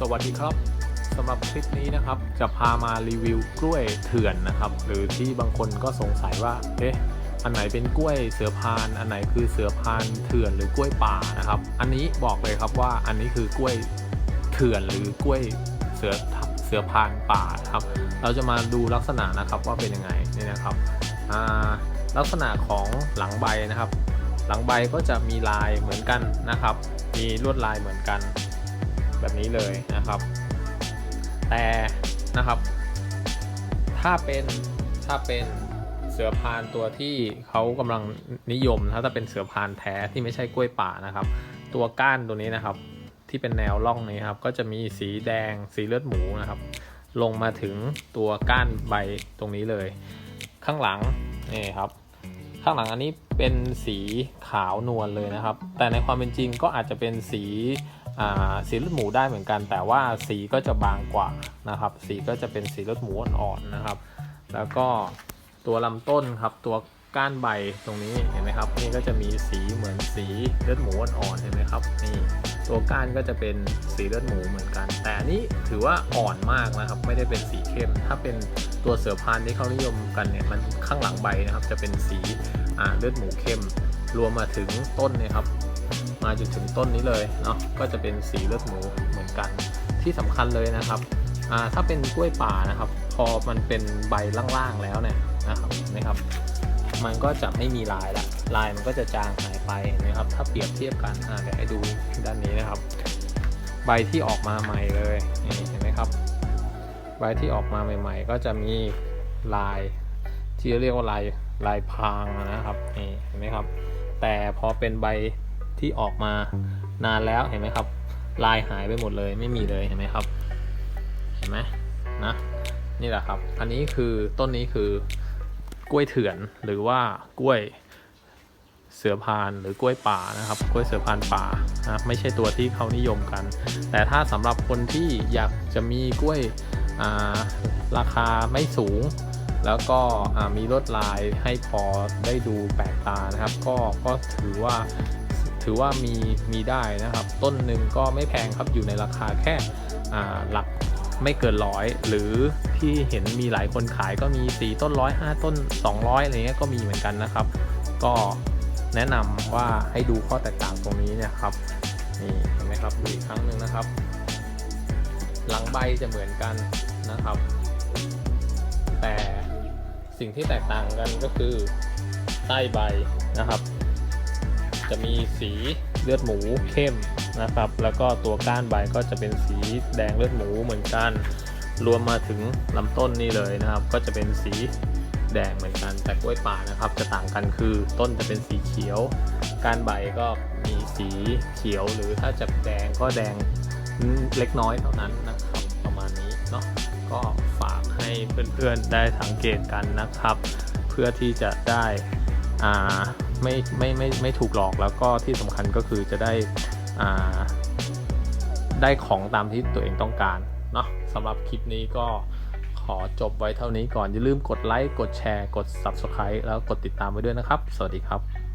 สวัสดีครับสำหรับคลิปนี้นะครับ จะพามารีวิวกล้วยเถื่อนนะครับ หรือที่บางคนก็สงสัยว่า เอ๊ะ อันไหนเป็นกล้วยเสือพาน อันไหนคือเสือพานเถื่อนหรือกล้วยป่านะครับ อันนี้บอกเลยครับว่าอันนี้คือกล้วยเถื่อนหรือกล้วยเสือเสือพานป่าครับ เราจะมาดูลักษณะนะครับว่าเป็นยังไงนี่นะครับอ่าลักษณะของหลังใบนะครับ หลังใบก็จะมีลายเหมือนกันนะครับ มีลวดลายเหมือนกัน แบบนี้เลยนะครับ แต่นะครับ ถ้าเป็นถ้าเป็นเสือพานตัวที่เขากำลังนิยมถ้าจะเป็นเสือพานแท้ที่ไม่ใช่กล้วยป่านะครับ ตัวก้านตัวนี้นะครับ ที่เป็นแนวร่องนี้ครับ ก็จะมีสีแดงสีเลือดหมูนะครับ ลงมาถึงตัวก้านใบตรงนี้เลย ข้างหลังนี่ครับ ข้างหลังอันนี้เป็นสีขาวนวลเลยนะครับ แต่ในความเป็นจริงก็อาจจะเป็นสี สีเลือดหมูได้เหมือนกัน แต่ว่าสีก็จะบางกว่านะครับ สีก็จะเป็นสีเลือดหมูอ่อนๆนะครับ แล้วก็ตัวลำต้นครับตัวก้านใบตรงนี้เห็นไหมครับ นี่ก็จะมีสีเหมือนสีเลือดหมูอ่อนๆเห็นไหมครับนี่ตัวก้านก็จะเป็นสีเลือดหมูเหมือนกัน แต่อันนี้ถือว่าอ่อนมากนะครับ ไม่ได้เป็นสีเข้ม ถ้าเป็นตัวเสือพานที่เขานิยมกันเนี่ยมันข้างหลังใบนะครับ จะเป็นสีเลือดหมูเข้ม รวมมาถึงต้นนี่ยครับ มาจนถึงต้นนี้เลยเนาะก็จะเป็นสีเลือดหมูเหมือนกันที่สำคัญเลยนะครับถ้าเป็นกล้วยป่านะครับ พอมันเป็นใบล่างๆแล้วเนี่ยนะครับเห็นะครับ มันก็จะไม่มีลายละลายมันก็จะจางหายไปนะครับ ถ้าเปรียบเทียบกันอ่าเดี๋ยวให้ดูด้านนี้นะครับ ใบที่ออกมาใหม่เลยเห็นไหมครับ ใบที่ออกมาใหม่ ๆ ก็จะมีลายที่เรียกว่าลายลายพรางนะครับนี่เห็นไหมครับ แต่พอเป็นใบ ที่ออกมานานแล้วเห็นไหมครับ ลายหายไปหมดเลยไม่มีเลยเห็นไหมครับ เห็นไหมนะนี่แหละครับ อันนี้คือต้นนี้คือกล้วยเถื่อนหรือว่ากล้วยเสือพานหรือกล้วยป่านะครับ กล้วยเสือพานป่านะครับไม่ใช่ตัวที่เขานิยมกัน แต่ถ้าสำหรับคนที่อยากจะมีกล้วยาราคาไม่สูง แล้วก็มีลวดลายให้พอได้ดูแปลกตานะครับ ก็ก็ถือว่า ถือว่ามีมีได้นะครับ ต้นหนึ่งก็ไม่แพงครับอยู่ในราคาแค่หลักไม่เกินร้อยหรือที่เห็นมีหลายคนขายก็มี 4 ต้นร้อยห้าต้น 200อะไรเงี้ยก็มีเหมือนกันนะครับ ก็แนะนำว่าให้ดูข้อแตกต่างตรงนี้เนี่ยครับนี่เห็นไหมครับดูอีกครั้งหนึ่งนะครับ หลังใบจะเหมือนกันนะครับ แต่สิ่งที่แตกต่างกันก็คือใต้ใบนะครับ จะมีสีเลือดหมูเข้มนะครับ แล้วก็ตัวก้านใบก็จะเป็นสีแดงเลือดหมูเหมือนกัน รวมมาถึงลำต้นนี่เลยนะครับ ก็จะเป็นสีแดงเหมือนกันแต่กล้วยป่านะครับ จะต่างกันคือต้นจะเป็นสีเขียวก้านใบก็มีสีเขียวหรือถ้าจะแดงก็แดงเล็กน้อยเท่านั้นนะครับประมาณนี้เนาะก็ฝากให้เพื่อนๆได้สังเกตกันนะครับ เพื่อที่จะได้อ่า ไม่ไม่ไม่ไม่ถูกหลอกแล้วก็ที่สำคัญก็คือจะได้อ่าได้ของตามที่ตัวเองต้องการเนาะสำหรับคลิปนี้ก็ขอจบไว้เท่านี้ก่อน อย่าลืมกดไลค์ กดแชร์ กด Subscribe แล้วกดติดตามไว้ด้วยนะครับ สวัสดีครับ